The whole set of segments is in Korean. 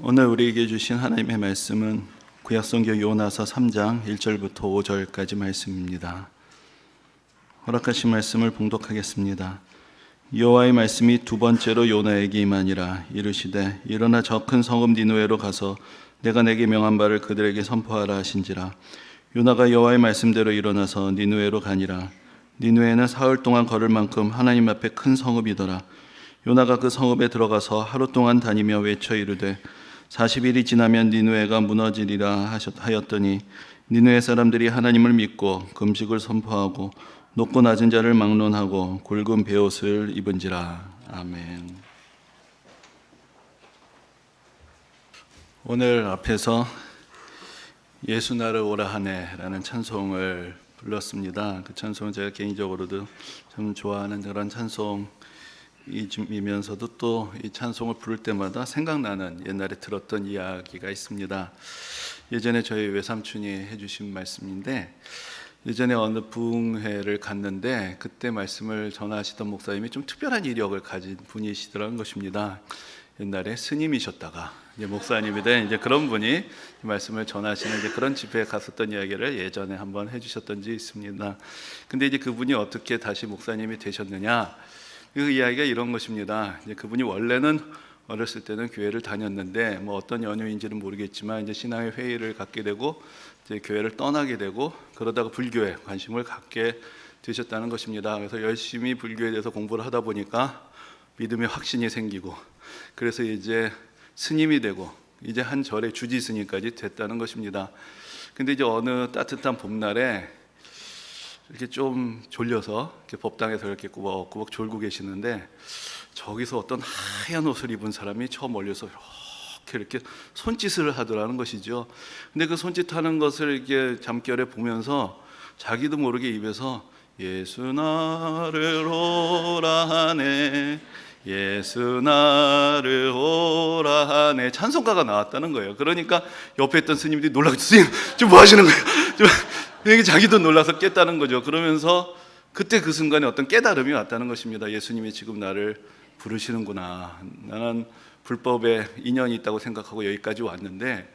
오늘 우리에게 주신 하나님의 말씀은 구약성경 요나서 3장 1절부터 5절까지 말씀입니다. 허락하신 말씀을 봉독하겠습니다. 여호와의 말씀이 두 번째로 요나에게 임하니라 이르시되 일어나 저 큰 성읍 니누에로 가서 내가 내게 명한 바를 그들에게 선포하라 하신지라 요나가 여호와의 말씀대로 일어나서 니누에로 가니라 니누에는 사흘 동안 걸을 만큼 하나님 앞에 큰 성읍이더라 요나가 그 성읍에 들어가서 하루 동안 다니며 외쳐 이르되 40일이 지나면 니누에가 무너지리라 하였더니 니누에 사람들이 하나님을 믿고 금식을 선포하고 높고 낮은 자를 막론하고 굵은 베옷을 입은지라 아멘. 오늘 앞에서 예수 나를 오라 하네라는 찬송을 불렀습니다. 그 찬송은 제가 개인적으로도 참 좋아하는 그런 찬송 이면서도 또 이 찬송을 부를 때마다 생각나는 옛날에 들었던 이야기가 있습니다. 예전에 저희 외삼촌이 해주신 말씀인데 예전에 어느 부흥회를 갔는데 그때 말씀을 전하시던 목사님이 좀 특별한 이력을 가진 분이시더라는 것입니다. 옛날에 스님이셨다가 이제 목사님이 된 이제 그런 분이 말씀을 전하시는 이제 그런 집회에 갔었던 이야기를 예전에 한번 해주셨던 지 있습니다. 근데 이제 그분이 어떻게 다시 목사님이 되셨느냐? 그 이야기가 이런 것입니다. 이제 그분이 원래는 어렸을 때는 교회를 다녔는데 뭐 어떤 연유인지는 모르겠지만 이제 신앙의 회의를 갖게 되고 이제 교회를 떠나게 되고 그러다가 불교에 관심을 갖게 되셨다는 것입니다. 그래서 열심히 불교에 대해서 공부를 하다 보니까 믿음의 확신이 생기고 그래서 이제 스님이 되고 이제 한 절의 주지 스님까지 됐다는 것입니다. 근데 이제 어느 따뜻한 봄날에 이렇게 좀 졸려서 이렇게 법당에서 이렇게 꾸벅꾸벅 졸고 계시는데 저기서 어떤 하얀 옷을 입은 사람이 저 멀리서 이렇게 이렇게 손짓을 하더라는 것이죠. 근데 그 손짓하는 것을 이렇게 잠결에 보면서 자기도 모르게 입에서 예수 나를 오라 하네 예수 나를 오라 하네 찬송가가 나왔다는 거예요. 그러니까 옆에 있던 스님들이 놀라고 스님 지금 뭐 하시는 거예요? 좀 이게 자기도 놀라서 깼다는 거죠. 그러면서 그때 그 순간에 어떤 깨달음이 왔다는 것입니다. 예수님이 지금 나를 부르시는구나. 나는 불법에 인연이 있다고 생각하고 여기까지 왔는데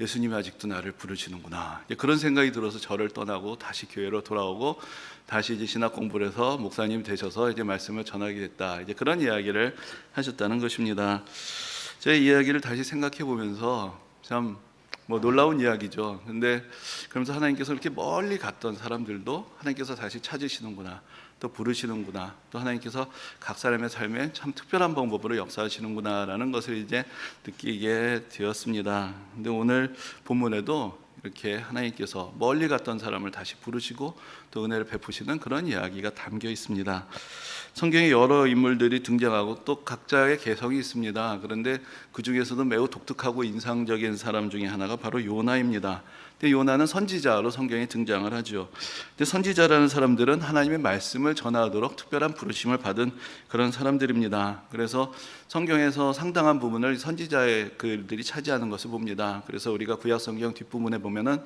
예수님이 아직도 나를 부르시는구나. 그런 생각이 들어서 저를 떠나고 다시 교회로 돌아오고 다시 이제 신학 공부를 해서 목사님 되셔서 이제 말씀을 전하게 됐다. 이제 그런 이야기를 하셨다는 것입니다. 제 이야기를 다시 생각해 보면서 참 뭐 놀라운 이야기죠. 근데 그러면서 하나님께서 이렇게 멀리 갔던 사람들도 하나님께서 다시 찾으시는구나. 또 부르시는구나. 또 하나님께서 각 사람의 삶에 참 특별한 방법으로 역사하시는구나라는 것을 이제 느끼게 되었습니다. 근데 오늘 본문에도 이렇게 하나님께서 멀리 갔던 사람을 다시 부르시고 또 은혜를 베푸시는 그런 이야기가 담겨 있습니다. 성경에 여러 인물들이 등장하고 또 각자의 개성이 있습니다. 그런데 그 중에서도 매우 독특하고 인상적인 사람 중에 하나가 바로 요나입니다. 근데 요나는 선지자로 성경에 등장을 하죠. 근데 선지자라는 사람들은 하나님의 말씀을 전하도록 특별한 부르심을 받은 그런 사람들입니다. 그래서 성경에서 상당한 부분을 선지자의 글들이 차지하는 것을 봅니다. 그래서 우리가 구약 성경 뒷부분에 보면은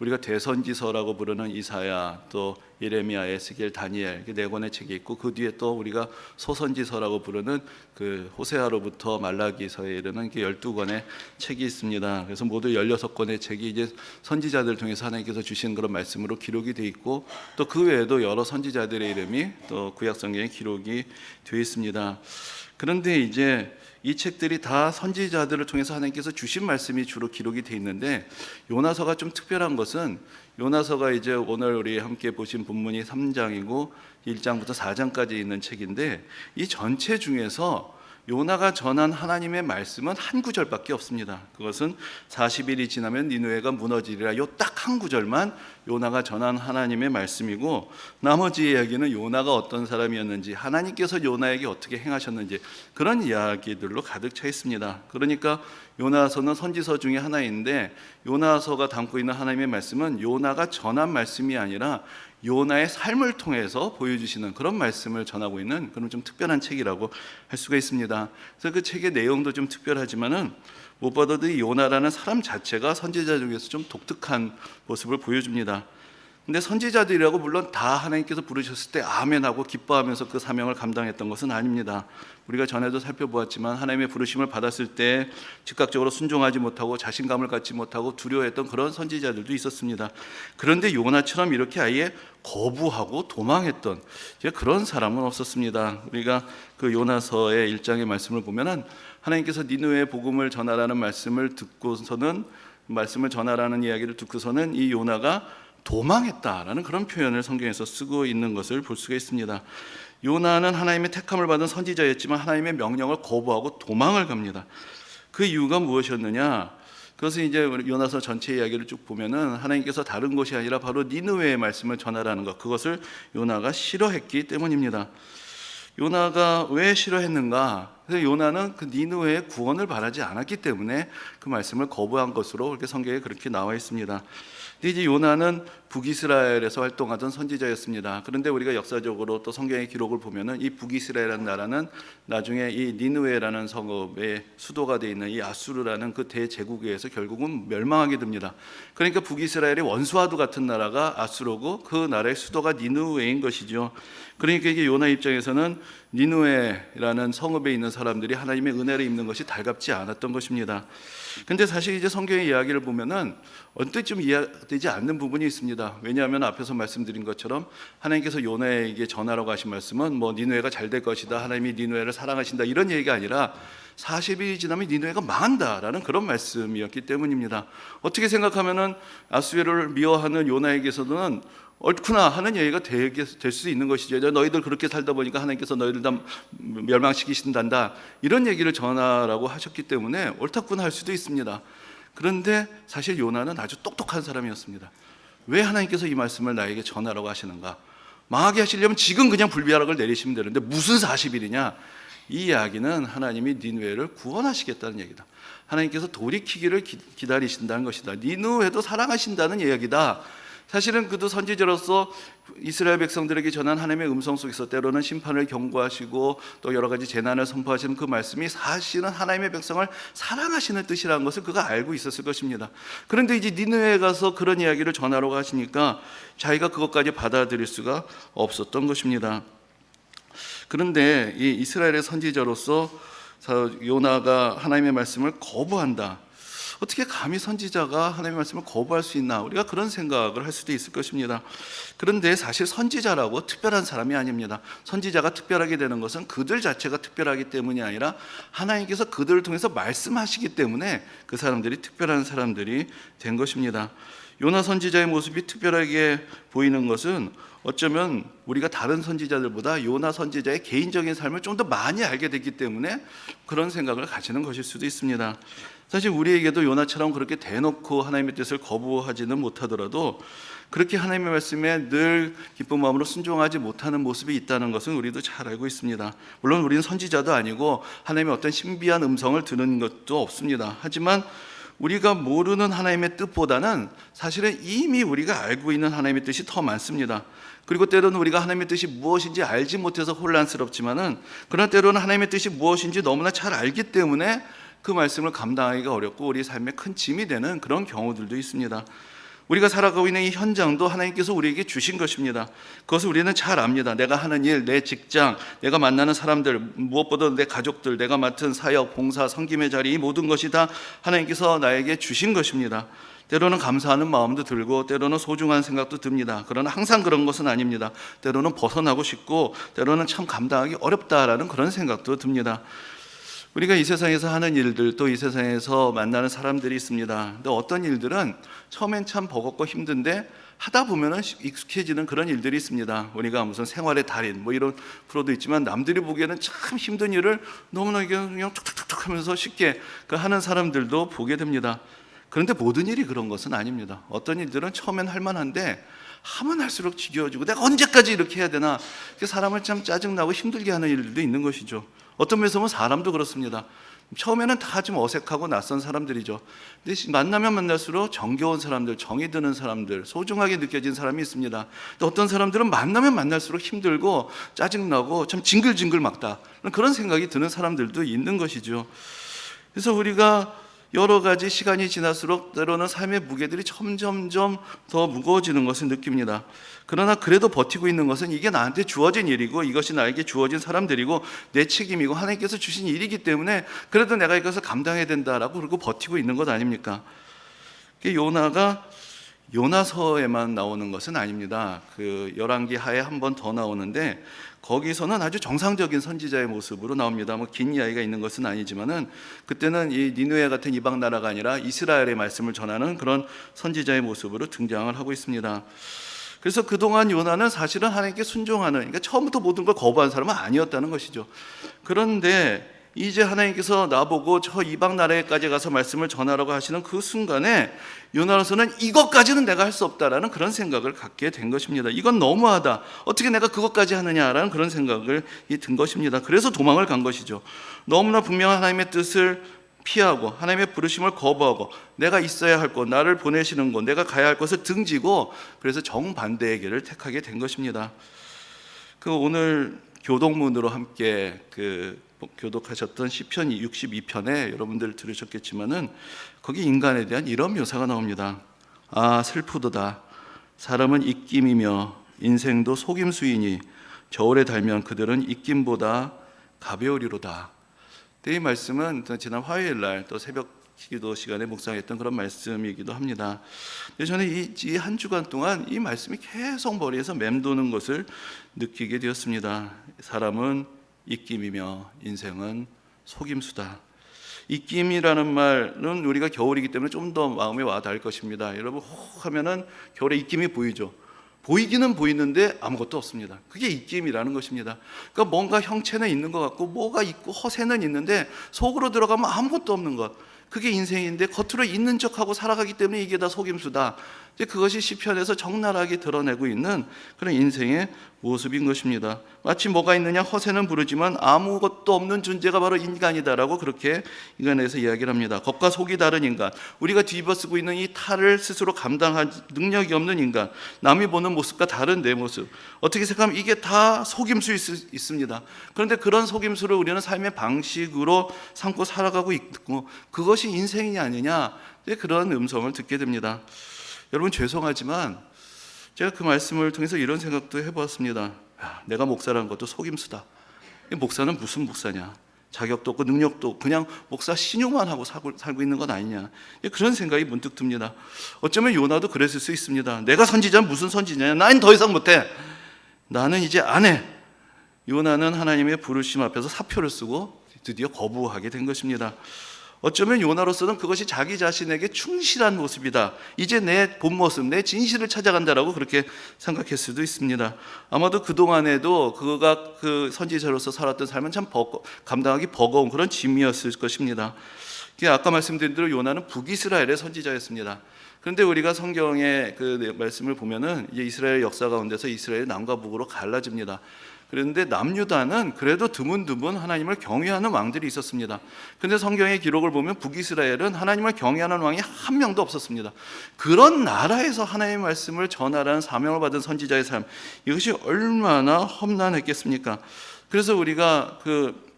우리가 대선지서라고 부르는 이사야 또 예레미야, 에스겔, 다니엘 네 권의 책이 있고 그 뒤에 또 우리가 소선지서라고 부르는 그 호세아로부터 말라기서에 이르는 그 12권의 책이 있습니다. 그래서 모두 16권의 책이 이제 선지자들 통해서 하나님께서 주신 그런 말씀으로 기록이 돼 있고 또 그 외에도 여러 선지자들의 이름이 또 구약 성경에 기록이 되어 있습니다. 그런데 이제 이 책들이 다 선지자들을 통해서 하나님께서 주신 말씀이 주로 기록이 돼 있는데 요나서가 좀 특별한 것은 요나서가 이제 오늘 우리 함께 보신 본문이 3장이고 1장부터 4장까지 있는 책인데 이 전체 중에서 요나가 전한 하나님의 말씀은 한 구절밖에 없습니다. 그것은 40일이 지나면 니누에가 무너지리라. 요 딱 한 구절만 요나가 전한 하나님의 말씀이고 나머지 이야기는 요나가 어떤 사람이었는지 하나님께서 요나에게 어떻게 행하셨는지 그런 이야기들로 가득 차 있습니다. 그러니까 요나서는 선지서 중에 하나인데 요나서가 담고 있는 하나님의 말씀은 요나가 전한 말씀이 아니라 요나의 삶을 통해서 보여주시는 그런 말씀을 전하고 있는 그런 좀 특별한 책이라고 할 수가 있습니다. 그래서 그 책의 내용도 좀 특별하지만은 무엇보다도 이 요나라는 사람 자체가 선지자 중에서 좀 독특한 모습을 보여줍니다. 근데 선지자들이라고 물론 다 하나님께서 부르셨을 때 아멘하고 기뻐하면서 그 사명을 감당했던 것은 아닙니다. 우리가 전에도 살펴보았지만 하나님의 부르심을 받았을 때 즉각적으로 순종하지 못하고 자신감을 갖지 못하고 두려워했던 그런 선지자들도 있었습니다. 그런데 요나처럼 이렇게 아예 거부하고 도망했던 그런 사람은 없었습니다. 우리가 그 요나서의 일장의 말씀을 보면은 하나님께서 니느웨 복음을 전하라는 말씀을 듣고서는 말씀을 전하라는 이야기를 듣고서는 이 요나가 도망했다라는 그런 표현을 성경에서 쓰고 있는 것을 볼 수가 있습니다. 요나는 하나님의 택함을 받은 선지자였지만 하나님의 명령을 거부하고 도망을 갑니다. 그 이유가 무엇이었느냐? 그것은 이제 요나서 전체 이야기를 쭉 보면은 하나님께서 다른 곳이 아니라 바로 니느웨의 말씀을 전하라는 것 그것을 요나가 싫어했기 때문입니다. 요나가 왜 싫어했는가? 그래서 요나는 그 니느웨의 구원을 바라지 않았기 때문에 그 말씀을 거부한 것으로 이렇게 성경에 그렇게 나와 있습니다. 근데 이제 요나는 북이스라엘에서 활동하던 선지자였습니다. 그런데 우리가 역사적으로 또 성경의 기록을 보면은 이 북이스라엘이라는 나라는 나중에 이 니느웨라는 성읍의 수도가 되어 있는 이 아수르라는 그 대제국에 의해서 결국은 멸망하게 됩니다. 그러니까 북이스라엘의 원수와도 같은 나라가 아수르고 그 나라의 수도가 니느웨인 것이죠. 그러니까 이게 요나 입장에서는 니누에라는 성읍에 있는 사람들이 하나님의 은혜를 입는 것이 달갑지 않았던 것입니다. 근데 사실 이제 성경의 이야기를 보면은 언뜻 좀 이해되지 않는 부분이 있습니다. 왜냐하면 앞에서 말씀드린 것처럼 하나님께서 요나에게 전하라고 하신 말씀은 뭐 니누에가 잘 될 것이다. 하나님이 니누에를 사랑하신다. 이런 얘기가 아니라 40일이 지나면 니누에가 망한다라는 그런 말씀이었기 때문입니다. 어떻게 생각하면은 아수에를 미워하는 요나에게서는 옳구나 하는 얘기가 될 수 있는 것이죠. 너희들 그렇게 살다 보니까 하나님께서 너희들 다 멸망시키신단다. 이런 얘기를 전하라고 하셨기 때문에 옳다구나 할 수도 있습니다. 그런데 사실 요나는 아주 똑똑한 사람이었습니다. 왜 하나님께서 이 말씀을 나에게 전하라고 하시는가? 망하게 하시려면 지금 그냥 불비하락을 내리시면 되는데 무슨 40일이냐? 이 이야기는 하나님이 니누에를 구원하시겠다는 얘기다. 하나님께서 돌이키기를 기, 기다리신다는 것이다. 니누에도 사랑하신다는 이야기다. 사실은 그도 선지자로서 이스라엘 백성들에게 전한 하나님의 음성 속에서 때로는 심판을 경고하시고 또 여러 가지 재난을 선포하시는 그 말씀이 사실은 하나님의 백성을 사랑하시는 뜻이라는 것을 그가 알고 있었을 것입니다. 그런데 이제 니느웨에 가서 그런 이야기를 전하러 가시니까 자기가 그것까지 받아들일 수가 없었던 것입니다. 그런데 이 이스라엘의 선지자로서 요나가 하나님의 말씀을 거부한다. 어떻게 감히 선지자가 하나님의 말씀을 거부할 수 있나? 우리가 그런 생각을 할 수도 있을 것입니다. 그런데 사실 선지자라고 특별한 사람이 아닙니다. 선지자가 특별하게 되는 것은 그들 자체가 특별하기 때문이 아니라 하나님께서 그들을 통해서 말씀하시기 때문에 그 사람들이 특별한 사람들이 된 것입니다. 요나 선지자의 모습이 특별하게 보이는 것은 어쩌면 우리가 다른 선지자들보다 요나 선지자의 개인적인 삶을 좀 더 많이 알게 됐기 때문에 그런 생각을 가지는 것일 수도 있습니다. 사실 우리에게도 요나처럼 그렇게 대놓고 하나님의 뜻을 거부하지는 못하더라도 그렇게 하나님의 말씀에 늘 기쁜 마음으로 순종하지 못하는 모습이 있다는 것은 우리도 잘 알고 있습니다. 물론 우리는 선지자도 아니고 하나님의 어떤 신비한 음성을 들은 것도 없습니다. 하지만 우리가 모르는 하나님의 뜻보다는 사실은 이미 우리가 알고 있는 하나님의 뜻이 더 많습니다. 그리고 때로는 우리가 하나님의 뜻이 무엇인지 알지 못해서 혼란스럽지만은 그러나 때로는 하나님의 뜻이 무엇인지 너무나 잘 알기 때문에 그 말씀을 감당하기가 어렵고 우리 삶에 큰 짐이 되는 그런 경우들도 있습니다. 우리가 살아가고 있는 이 현장도 하나님께서 우리에게 주신 것입니다. 그것을 우리는 잘 압니다. 내가 하는 일, 내 직장, 내가 만나는 사람들, 무엇보다 내 가족들, 내가 맡은 사역, 봉사, 섬김의 자리, 이 모든 것이 다 하나님께서 나에게 주신 것입니다. 때로는 감사하는 마음도 들고 때로는 소중한 생각도 듭니다. 그러나 항상 그런 것은 아닙니다. 때로는 벗어나고 싶고 때로는 참 감당하기 어렵다라는 그런 생각도 듭니다. 우리가 이 세상에서 하는 일들 또 이 세상에서 만나는 사람들이 있습니다. 근데 어떤 일들은 처음엔 참 버겁고 힘든데 하다 보면은 익숙해지는 그런 일들이 있습니다. 우리가 무슨 생활의 달인 뭐 이런 프로도 있지만 남들이 보기에는 참 힘든 일을 너무나 그냥 툭툭툭툭 하면서 쉽게 그 하는 사람들도 보게 됩니다. 그런데 모든 일이 그런 것은 아닙니다. 어떤 일들은 처음엔 할만한데 하면 할수록 지겨워지고 내가 언제까지 이렇게 해야 되나 사람을 참 짜증나고 힘들게 하는 일들도 있는 것이죠. 어떤 면에서 보면 사람도 그렇습니다. 처음에는 다 좀 어색하고 낯선 사람들이죠. 근데 만나면 만날수록 정겨운 사람들, 정이 드는 사람들, 소중하게 느껴진 사람이 있습니다. 또 어떤 사람들은 만나면 만날수록 힘들고 짜증나고 참 징글징글 막다. 그런 생각이 드는 사람들도 있는 것이죠. 그래서 우리가 여러 가지 시간이 지날수록 때로는 삶의 무게들이 점점점 더 무거워지는 것을 느낍니다. 그러나 그래도 버티고 있는 것은 이게 나한테 주어진 일이고 이것이 나에게 주어진 사람들이고 내 책임이고 하나님께서 주신 일이기 때문에 그래도 내가 이것을 감당해야 된다라고 그러고 버티고 있는 것 아닙니까? 그 요나가 요나서에만 나오는 것은 아닙니다. 그 열왕기 하에 한 번 더 나오는데 거기서는 아주 정상적인 선지자의 모습으로 나옵니다. 뭐 긴 이야기가 있는 것은 아니지만은 그때는 이 니누에 같은 이방 나라가 아니라 이스라엘의 말씀을 전하는 그런 선지자의 모습으로 등장을 하고 있습니다. 그래서 그동안 요나는 사실은 하나님께 순종하는 그러니까 처음부터 모든 걸 거부한 사람은 아니었다는 것이죠. 그런데 이제 하나님께서 나보고 저 이방 나라에까지 가서 말씀을 전하라고 하시는 그 순간에 요나로서는 이것까지는 내가 할 수 없다라는 그런 생각을 갖게 된 것입니다. 이건 너무하다. 어떻게 내가 그것까지 하느냐라는 그런 생각을 이든 것입니다. 그래서 도망을 간 것이죠. 너무나 분명한 하나님의 뜻을 피하고 하나님의 부르심을 거부하고 내가 있어야 할 곳, 나를 보내시는 곳, 내가 가야 할 곳을 등지고 그래서 정반대의 길을 택하게 된 것입니다. 그 오늘 교동문으로 함께 그 교독하셨던 시편 62편에 여러분들 들으셨겠지만은 거기 인간에 대한 이런 묘사가 나옵니다. 아 슬프도다. 사람은 입김이며 인생도 속임수이니 저울에 달면 그들은 입김보다 가벼우리로다. 이 말씀은 지난 화요일 날 또 새벽 기도 시간에 묵상했던 그런 말씀이기도 합니다. 저는 이 한 주간 동안 이 말씀이 계속 머리에서 맴도는 것을 느끼게 되었습니다. 사람은 입김이며 인생은 속임수다. 입김이라는 말은 우리가 겨울이기 때문에 좀 더 마음에 와 닿을 것입니다. 여러분 혹 하면은 겨울에 입김이 보이죠. 보이기는 보이는데 아무것도 없습니다. 그게 입김이라는 것입니다. 그러니까 뭔가 형체는 있는 것 같고 뭐가 있고 허세는 있는데 속으로 들어가면 아무것도 없는 것. 그게 인생인데 겉으로 있는 척하고 살아가기 때문에 이게 다 속임수다. 이제 그것이 시편에서 적나라하게 드러내고 있는 그런 인생의 모습인 것입니다. 마치 뭐가 있느냐 허세는 부르지만 아무것도 없는 존재가 바로 인간이다라고 그렇게 인간에서 이야기를 합니다. 겉과 속이 다른 인간, 우리가 뒤집어쓰고 있는 이 탈을 스스로 감당할 능력이 없는 인간, 남이 보는 모습과 다른 내 모습. 어떻게 생각하면 이게 다 속임수 있, 있습니다. 그런데 그런 속임수를 우리는 삶의 방식으로 삼고 살아가고 있고 그것이 인생이 아니냐 그런 음성을 듣게 됩니다. 여러분 죄송하지만 제가 그 말씀을 통해서 이런 생각도 해보았습니다. 야, 내가 목사라는 것도 속임수다. 이 목사는 무슨 목사냐? 자격도 없고 능력도 없고 그냥 목사 신용만 하고 살고, 있는 건 아니냐? 그런 생각이 문득 듭니다. 어쩌면 요나도 그랬을 수 있습니다. 내가 선지자는 무슨 선지자냐? 난 더 이상 못해. 나는 이제 안 해. 요나는 하나님의 부르심 앞에서 사표를 쓰고 드디어 거부하게 된 것입니다. 어쩌면 요나로서는 그것이 자기 자신에게 충실한 모습이다. 이제 내 본 모습, 내 진실을 찾아간다라고 그렇게 생각했을 수도 있습니다. 아마도 그 동안에도 그가 그 선지자로서 살았던 삶은 참 버거, 감당하기 버거운 그런 짐이었을 것입니다. 아까 말씀드린 대로 요나는 북이스라엘의 선지자였습니다. 그런데 우리가 성경의 그 말씀을 보면은 이제 이스라엘 역사 가운데서 이스라엘이 남과 북으로 갈라집니다. 그런데 남유다는 그래도 드문드문 하나님을 경외하는 왕들이 있었습니다. 근데 성경의 기록을 보면 북이스라엘은 하나님을 경외하는 왕이 한 명도 없었습니다. 그런 나라에서 하나님의 말씀을 전하라는 사명을 받은 선지자의 삶 이것이 얼마나 험난했겠습니까? 그래서 우리가 그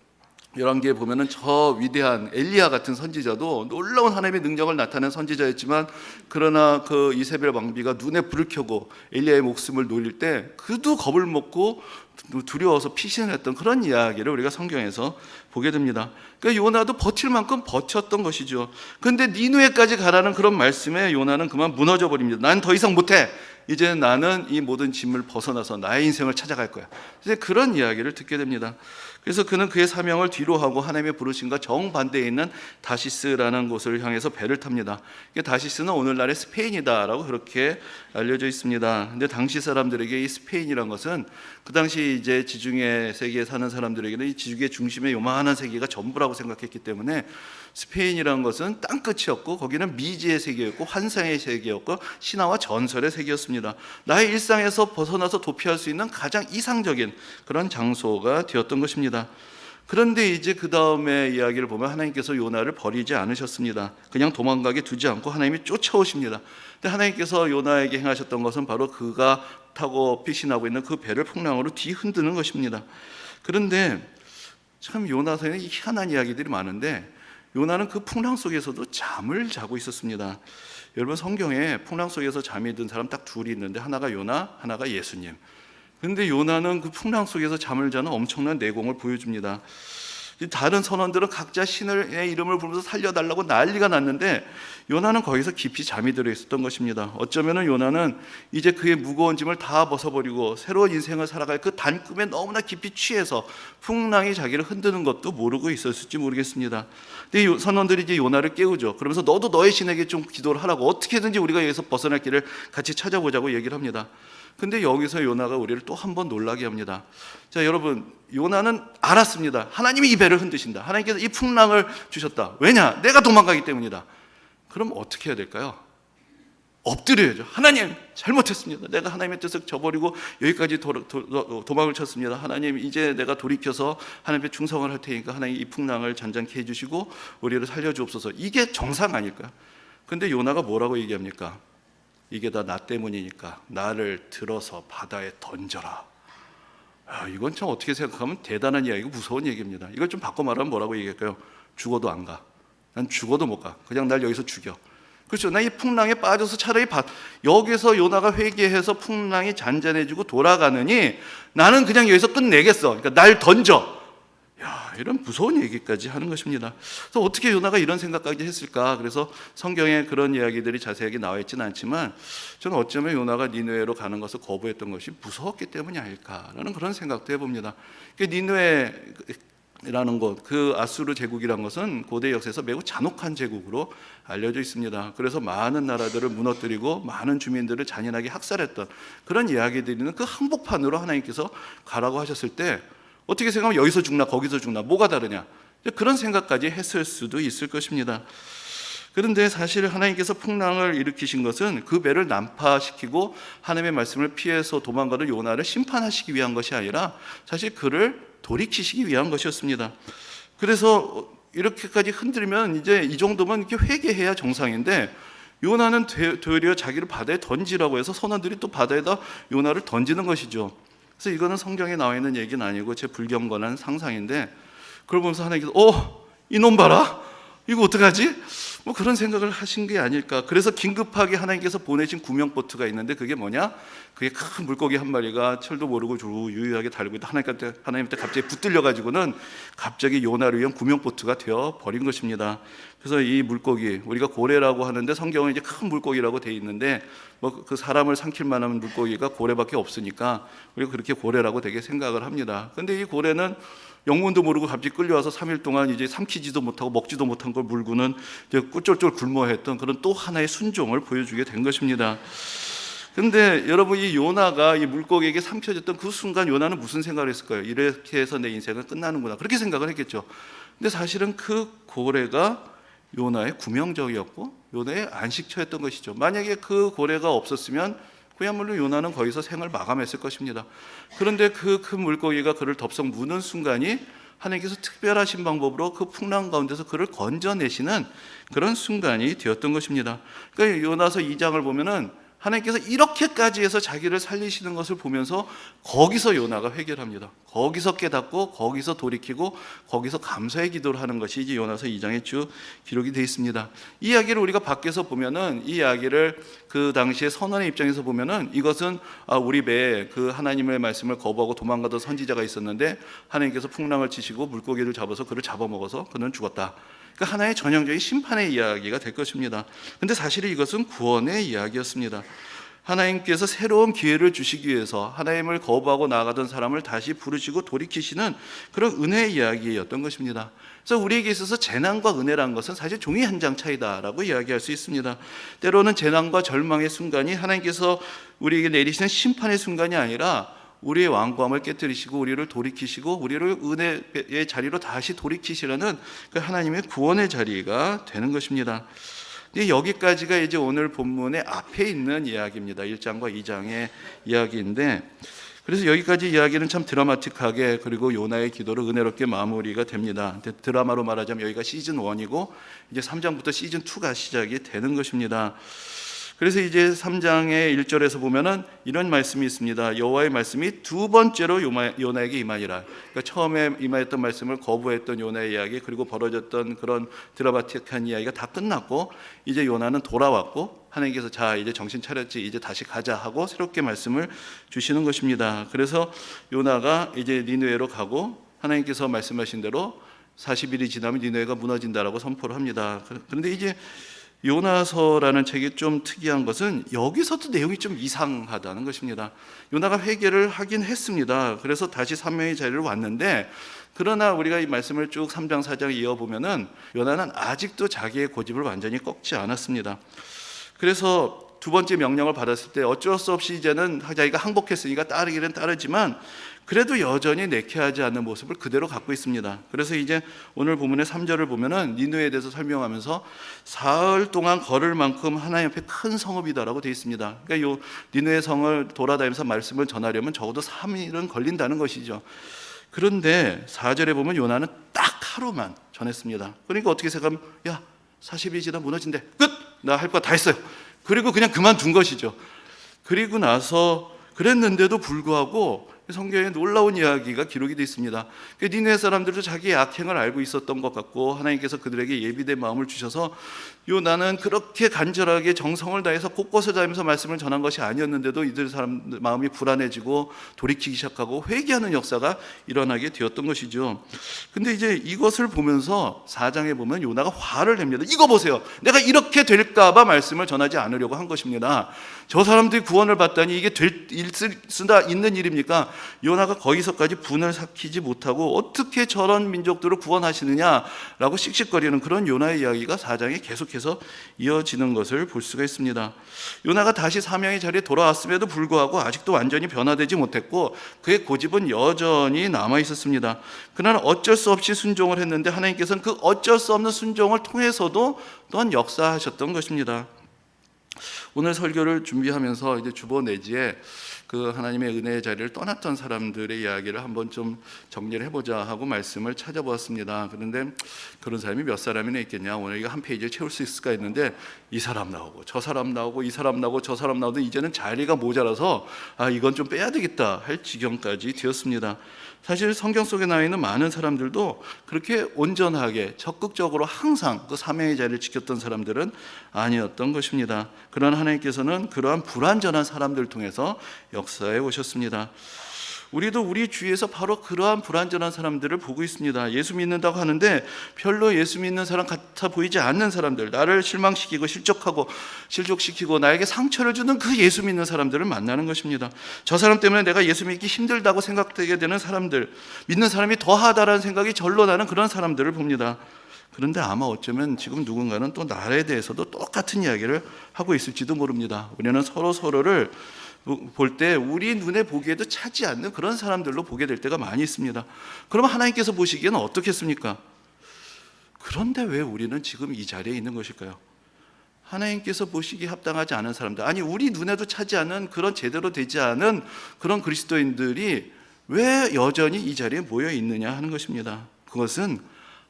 열왕기에 보면은 저 위대한 엘리야 같은 선지자도 놀라운 하나님의 능력을 나타낸 선지자였지만 그러나 그 이세벨 왕비가 눈에 불을 켜고 엘리야의 목숨을 노릴 때 그도 겁을 먹고 두려워서 피신했던 그런 이야기를 우리가 성경에서 보게 됩니다. 그러니까 요나도 버틸 만큼 버텼던 것이죠. 근데 니누에까지 가라는 그런 말씀에 요나는 그만 무너져 버립니다. 난 더 이상 못해. 이제 나는 이 모든 짐을 벗어나서 나의 인생을 찾아갈 거야. 이제 그런 이야기를 듣게 됩니다. 그래서 그는 그의 사명을 뒤로 하고 하나님의 부르심과 정반대에 있는 다시스라는 곳을 향해서 배를 탑니다. 다시스는 오늘날의 스페인이다라고 그렇게 알려져 있습니다. 근데 당시 사람들에게 이 스페인이란 것은 그 당시 이제 지중해 세계에 사는 사람들에게는 이 지중해 중심의 요만한 세계가 전부라고 생각했기 때문에 스페인이라는 것은 땅 끝이었고 거기는 미지의 세계였고 환상의 세계였고 신화와 전설의 세계였습니다. 나의 일상에서 벗어나서 도피할 수 있는 가장 이상적인 그런 장소가 되었던 것입니다. 그런데 이제 그 다음에 이야기를 보면 하나님께서 요나를 버리지 않으셨습니다. 그냥 도망가게 두지 않고 하나님이 쫓아오십니다. 근데 하나님께서 요나에게 행하셨던 것은 바로 그가 타고 피신하고 있는 그 배를 풍랑으로 뒤흔드는 것입니다. 그런데 참 요나서에는 희한한 이야기들이 많은데 요나는 그 풍랑 속에서도 잠을 자고 있었습니다. 여러분 성경에 풍랑 속에서 잠이 든 사람 딱 둘이 있는데 하나가 요나, 하나가 예수님. 근데 요나는 그 풍랑 속에서 잠을 자는 엄청난 내공을 보여줍니다. 이 다른 선원들은 각자 신의 이름을 부르면서 살려달라고 난리가 났는데 요나는 거기서 깊이 잠이 들어 있었던 것입니다. 어쩌면은 요나는 이제 그의 무거운 짐을 다 벗어버리고 새로운 인생을 살아갈 그 단꿈에 너무나 깊이 취해서 풍랑이 자기를 흔드는 것도 모르고 있었을지 모르겠습니다. 근데 이 선원들이 이제 요나를 깨우죠. 그러면서 너도 너의 신에게 좀 기도를 하라고 어떻게든지 우리가 여기서 벗어날 길을 같이 찾아보자고 얘기를 합니다. 근데 여기서 요나가 우리를 또 한 번 놀라게 합니다. 자, 여러분, 요나는 알았습니다. 하나님이 이 배를 흔드신다. 하나님께서 이 풍랑을 주셨다. 왜냐? 내가 도망가기 때문이다. 그럼 어떻게 해야 될까요? 엎드려야죠. 하나님, 잘못했습니다. 내가 하나님의 뜻을 저버리고 여기까지 도, 도, 도 망을 쳤습니다. 하나님, 이제 내가 돌이켜서 하나님의 충성을 할 테니까 하나님 이 풍랑을 잔잔케 해주시고 우리를 살려주옵소서. 이게 정상 아닐까요? 근데 요나가 뭐라고 얘기합니까? 이게 다 나 때문이니까 나를 들어서 바다에 던져라. 아, 이건 참 어떻게 생각하면 대단한 이야기고 무서운 얘기입니다. 이걸 좀 바꿔 말하면 뭐라고 얘기할까요? 죽어도 안 가. 난 죽어도 못 가. 그냥 날 여기서 죽여. 그렇죠. 나 이 풍랑에 빠져서 차라리 바, 여기서 요나가 회개해서 풍랑이 잔잔해지고 돌아가느니 나는 그냥 여기서 끝내겠어. 그러니까 날 던져. 야, 이런 무서운 얘기까지 하는 것입니다. 그래서 어떻게 요나가 이런 생각까지 했을까? 그래서 성경에 그런 이야기들이 자세하게 나와 있지는 않지만 저는 어쩌면 요나가 니누에로 가는 것을 거부했던 것이 무서웠기 때문이 아닐까라는 그런 생각도 해봅니다. 그 니누에라는 곳, 그 아수르 제국이란 것은 고대 역사에서 매우 잔혹한 제국으로 알려져 있습니다. 그래서 많은 나라들을 무너뜨리고 많은 주민들을 잔인하게 학살했던 그런 이야기들이 그 한복판으로 하나님께서 가라고 하셨을 때 어떻게 생각하면 여기서 죽나 거기서 죽나 뭐가 다르냐 그런 생각까지 했을 수도 있을 것입니다. 그런데 사실 하나님께서 풍랑을 일으키신 것은 그 배를 난파시키고 하나님의 말씀을 피해서 도망가는 요나를 심판하시기 위한 것이 아니라 사실 그를 돌이키시기 위한 것이었습니다. 그래서 이렇게까지 흔들면 이제 이 정도면 이렇게 회개해야 정상인데 요나는 되려 자기를 바다에 던지라고 해서 선원들이 또 바다에다 요나를 던지는 것이죠. 그래서 이거는 성경에 나와 있는 얘기는 아니고 제 불경건한 상상인데 그걸 보면서 하나님께서 어 이놈 봐라 이거 어떡하지? 뭐 그런 생각을 하신 게 아닐까. 그래서 긴급하게 하나님께서 보내신 구명보트가 있는데 그게 뭐냐? 그게 큰 물고기 한 마리가 철도 모르고 유유하게 달고 있다. 하나님한테 하나님한테 갑자기 붙들려 가지고는 갑자기 요나를 위한 구명보트가 되어 버린 것입니다. 그래서 이 물고기 우리가 고래라고 하는데 성경은 이제 큰 물고기라고 돼 있는데 뭐 그 사람을 삼킬 만한 물고기가 고래밖에 없으니까 우리가 그렇게 고래라고 되게 생각을 합니다. 근데 이 고래는 영문도 모르고 갑자기 끌려와서 3일 동안 이제 삼키지도 못하고 먹지도 못한 걸 물고는 이제 꿀쫄쫄 굶어했던 그런 또 하나의 순종을 보여주게 된 것입니다. 근데 여러분 이 요나가 이 물고기에게 삼켜졌던 그 순간 요나는 무슨 생각을 했을까요? 이렇게 해서 내 인생은 끝나는구나. 그렇게 생각을 했겠죠. 근데 사실은 그 고래가 요나의 구명적이었고 요나의 안식처였던 것이죠. 만약에 그 고래가 없었으면 그야말로 요나는 거기서 생을 마감했을 것입니다. 그런데 그 큰 물고기가 그를 덥석 무는 순간이 하나님께서 특별하신 방법으로 그 풍랑 가운데서 그를 건져내시는 그런 순간이 되었던 것입니다. 그러니까 요나서 2장을 보면은 하나님께서 이렇게까지 해서 자기를 살리시는 것을 보면서 거기서 요나가 해결합니다. 거기서 깨닫고 거기서 돌이키고 거기서 감사의 기도를 하는 것이 이제 요나서 2장에 쭉 기록이 되어 있습니다. 이 이야기를 우리가 밖에서 보면은 이 이야기를 그 당시에 선원의 입장에서 보면은 이것은 아, 우리 배에 그 하나님의 말씀을 거부하고 도망가던 선지자가 있었는데 하나님께서 풍랑을 치시고 물고기를 잡아서 그를 잡아먹어서 그는 죽었다. 그 하나의 전형적인 심판의 이야기가 될 것입니다. 근데 사실 이것은 구원의 이야기였습니다. 하나님께서 새로운 기회를 주시기 위해서 하나님을 거부하고 나아가던 사람을 다시 부르시고 돌이키시는 그런 은혜의 이야기였던 것입니다. 그래서 우리에게 있어서 재난과 은혜란 것은 사실 종이 한 장 차이다라고 이야기할 수 있습니다. 때로는 재난과 절망의 순간이 하나님께서 우리에게 내리시는 심판의 순간이 아니라 우리의 완고함을 깨뜨리시고 우리를 돌이키시고 우리를 은혜의 자리로 다시 돌이키시려는 그 하나님의 구원의 자리가 되는 것입니다. 여기까지가 이제 오늘 본문의 앞에 있는 이야기입니다. 1장과 2장의 이야기인데 그래서 여기까지 이야기는 참 드라마틱하게 그리고 요나의 기도로 은혜롭게 마무리가 됩니다. 드라마로 말하자면 여기가 시즌 1이고 이제 3장부터 시즌 2가 시작이 되는 것입니다. 그래서 이제 3장의 1절에서 보면은 이런 말씀이 있습니다. 여호와의 말씀이 두 번째로 요나에게 임하니라. 그러니까 처음에 임하였던 말씀을 거부했던 요나의 이야기 그리고 벌어졌던 그런 드라마틱한 이야기가 다 끝났고 이제 요나는 돌아왔고 하나님께서 자 이제 정신 차렸지 이제 다시 가자 하고 새롭게 말씀을 주시는 것입니다. 그래서 요나가 이제 니누에로 가고 하나님께서 말씀하신 대로 40일이 지나면 니누에가 무너진다라고 선포를 합니다. 그런데 이제 요나서라는 책이 좀 특이한 것은 여기서도 내용이 좀 이상하다는 것입니다. 요나가 회개를 하긴 했습니다. 그래서 다시 사명의 자리를 왔는데 그러나 우리가 이 말씀을 쭉 3장 4장 이어 보면은 요나는 아직도 자기의 고집을 완전히 꺾지 않았습니다. 그래서 두 번째 명령을 받았을 때 어쩔 수 없이 이제는 자기가 항복했으니까 따르기는 따르지만 그래도 여전히 내케하지 않는 모습을 그대로 갖고 있습니다. 그래서 이제 오늘 본문의 3절을 보면은 니누에 대해서 설명하면서 사흘 동안 걸을 만큼 하나님 앞에 큰 성읍이다라고 되어 있습니다. 그러니까 요 니누의 성을 돌아다니면서 말씀을 전하려면 적어도 3일은 걸린다는 것이죠. 그런데 4절에 보면 요나는 딱 하루만 전했습니다. 그러니까 어떻게 생각하면 야 40일 지나 무너진대 끝! 나 할 거 다 했어요. 그리고 그냥 그만둔 것이죠. 그리고 나서 그랬는데도 불구하고 성경에 놀라운 이야기가 기록이 되어 있습니다. 그 니네 사람들도 자기의 악행을 알고 있었던 것 같고 하나님께서 그들에게 예비된 마음을 주셔서 요 나는 그렇게 간절하게 정성을 다해서 곳곳을 다니면서 말씀을 전한 것이 아니었는데도 이들 사람 마음이 불안해지고 돌이키기 시작하고 회개하는 역사가 일어나게 되었던 것이죠. 근데 이제 이것을 보면서 사장에 보면 요나가 화를 냅니다. 이거 보세요. 내가 이렇게 될까봐 말씀을 전하지 않으려고 한 것입니다. 저 사람들이 구원을 받다니 이게 될 수다 있는 일입니까? 요나가 거기서까지 분을 삭히지 못하고 어떻게 저런 민족들을 구원하시느냐라고 씩씩거리는 그런 요나의 이야기가 사장에 계속해서 이어지는 것을 볼 수가 있습니다. 요나가 다시 사명의 자리에 돌아왔음에도 불구하고 아직도 완전히 변화되지 못했고 그의 고집은 여전히 남아 있었습니다. 그러나 어쩔 수 없이 순종을 했는데 하나님께서는 그 어쩔 수 없는 순종을 통해서도 또한 역사하셨던 것입니다. 오늘 설교를 준비하면서 이제 주보 내지에 그 하나님의 은혜의 자리를 떠났던 사람들의 이야기를 한번 좀 정리를 해보자 하고 말씀을 찾아보았습니다. 그런데 그런 사람이 몇 사람이나 있겠냐? 오늘 이거 한 페이지를 채울 수 있을까 했는데 이 사람 나오고 저 사람 나오고 이 사람 나오고 저 사람 나오도 이제는 자리가 모자라서 아 이건 좀 빼야 되겠다 할 지경까지 되었습니다. 사실 성경 속에 나와 있는 많은 사람들도 그렇게 온전하게 적극적으로 항상 그 사명의 자리를 지켰던 사람들은 아니었던 것입니다. 그러나 하나님께서는 그러한 불완전한 사람들을 통해서 역사해 오셨습니다. 우리도 우리 주위에서 바로 그러한 불완전한 사람들을 보고 있습니다. 예수 믿는다고 하는데 별로 예수 믿는 사람 같아 보이지 않는 사람들, 나를 실망시키고 실족하고 실족시키고 나에게 상처를 주는 그 예수 믿는 사람들을 만나는 것입니다. 저 사람 때문에 내가 예수 믿기 힘들다고 생각되게 되는 사람들, 믿는 사람이 더하다라는 생각이 절로 나는 그런 사람들을 봅니다. 그런데 아마 어쩌면 지금 누군가는 또 나에 대해서도 똑같은 이야기를 하고 있을지도 모릅니다. 우리는 서로 서로를 볼 때 우리 눈에 보기에도 차지 않는 그런 사람들로 보게 될 때가 많이 있습니다. 그러면 하나님께서 보시기에는 어떻겠습니까? 그런데 왜 우리는 지금 이 자리에 있는 것일까요? 하나님께서 보시기 합당하지 않은 사람들, 아니 우리 눈에도 차지 않는 그런 제대로 되지 않은 그런 그리스도인들이 왜 여전히 이 자리에 모여 있느냐 하는 것입니다. 그것은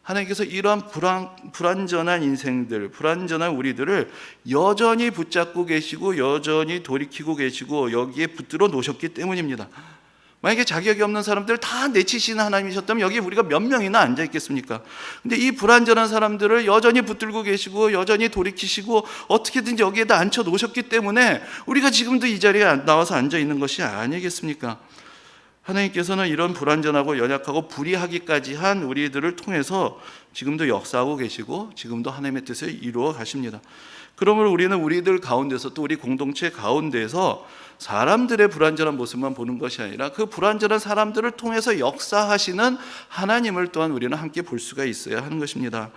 하나님께서 이러한 불안, 불안전한 인생들, 불안전한 우리들을 여전히 붙잡고 계시고 여전히 돌이키고 계시고 여기에 붙들어 놓으셨기 때문입니다. 만약에 자격이 없는 사람들을 다 내치시는 하나님이셨다면 여기 우리가 몇 명이나 앉아 있겠습니까? 근데 이 불안전한 사람들을 여전히 붙들고 계시고 여전히 돌이키시고 어떻게든지 여기에다 앉혀 놓으셨기 때문에 우리가 지금도 이 자리에 나와서 앉아 있는 것이 아니겠습니까? 하나님께서는 이런 불완전하고 연약하고 불의하기까지 한 우리들을 통해서 지금도 역사하고 계시고 지금도 하나님의 뜻을 이루어 가십니다. 그러므로 우리는 우리들 가운데서 또 우리 공동체 가운데서 사람들의 불완전한 모습만 보는 것이 아니라 그 불완전한 사람들을 통해서 역사하시는 하나님을 또한 우리는 함께 볼 수가 있어야 하는 것입니다.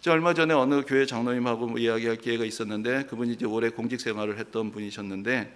저 얼마 전에 어느 교회 장로님하고 뭐 이야기할 기회가 있었는데 그분이 이제 오래 공직 생활을 했던 분이셨는데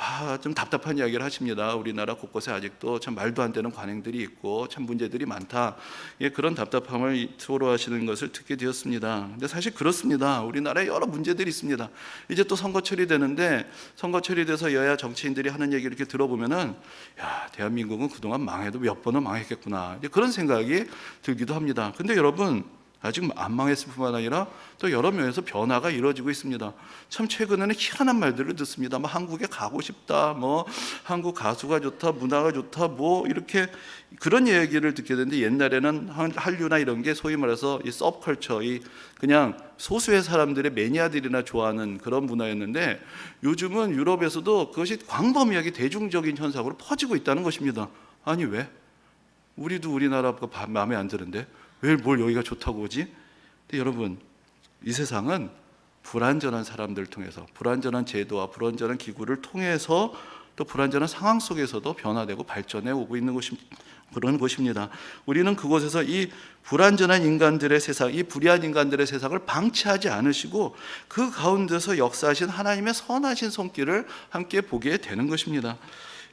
아, 좀 답답한 이야기를 하십니다. 우리나라 곳곳에 아직도 참 말도 안 되는 관행들이 있고 참 문제들이 많다. 예, 그런 답답함을 토로하시는 것을 듣게 되었습니다. 근데 사실 그렇습니다. 우리나라에 여러 문제들이 있습니다. 이제 또 선거철이 되는데 선거철이 돼서 여야 정치인들이 하는 얘기 이렇게 들어보면은 야, 대한민국은 그동안 망해도 몇 번은 망했겠구나. 그런 생각이 들기도 합니다. 근데 여러분 아직 안 망했을 뿐만 아니라 또 여러 면에서 변화가 이루어지고 있습니다. 참 최근에는 희한한 말들을 듣습니다. 뭐 한국에 가고 싶다, 뭐 한국 가수가 좋다, 문화가 좋다, 뭐 이렇게 그런 얘기를 듣게 되는데 옛날에는 한- 한류나 이런 게 소위 말해서 이 서브컬처, 이 그냥 소수의 사람들의 매니아들이나 좋아하는 그런 문화였는데 요즘은 유럽에서도 그것이 광범위하게 대중적인 현상으로 퍼지고 있다는 것입니다. 아니 왜? 우리도 우리나라가 바- 마음에 안 드는데 왜 뭘 여기가 좋다고 오지? 근데 여러분 이 세상은 불완전한 사람들 통해서 불완전한 제도와 불완전한 기구를 통해서 또 불완전한 상황 속에서도 변화되고 발전해 오고 있는 것이 그런 것입니다. 우리는 그곳에서 이 불완전한 인간들의 세상, 이 불의한 인간들의 세상을 방치하지 않으시고 그 가운데서 역사하신 하나님의 선하신 손길을 함께 보게 되는 것입니다.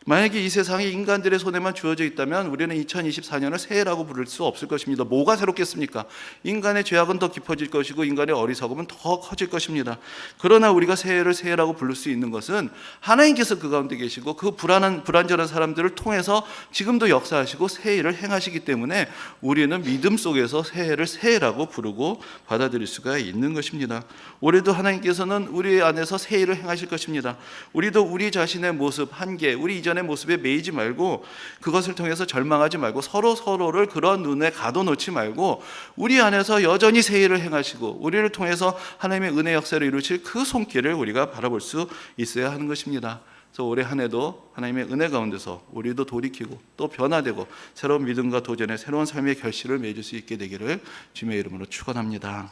만약에 이 세상이 인간들의 손에만 주어져 있다면 우리는 2024년을 새해라고 부를 수 없을 것입니다. 뭐가 새롭겠습니까? 인간의 죄악은 더 깊어질 것이고 인간의 어리석음은 더 커질 것입니다. 그러나 우리가 새해를 새해라고 부를 수 있는 것은 하나님께서 그 가운데 계시고 그 불안한 불안전한 사람들을 통해서 지금도 역사하시고 새해를 행하시기 때문에 우리는 믿음 속에서 새해를 새해라고 부르고 받아들일 수가 있는 것입니다. 올해도 하나님께서는 우리 안에서 새해를 행하실 것입니다. 우리도 우리 자신의 모습 한계, 우리 이전 의 모습에 매이지 말고 그것을 통해서 절망하지 말고 서로 서로를 그런 눈에 가둬놓지 말고 우리 안에서 여전히 새해를 행하시고 우리를 통해서 하나님의 은혜 역사를 이루실 그 손길을 우리가 바라볼 수 있어야 하는 것입니다. 그래서 올해 한 해도 하나님의 은혜 가운데서 우리도 돌이키고 또 변화되고 새로운 믿음과 도전의 새로운 삶의 결실을 맺을 수 있게 되기를 주님의 이름으로 축원합니다.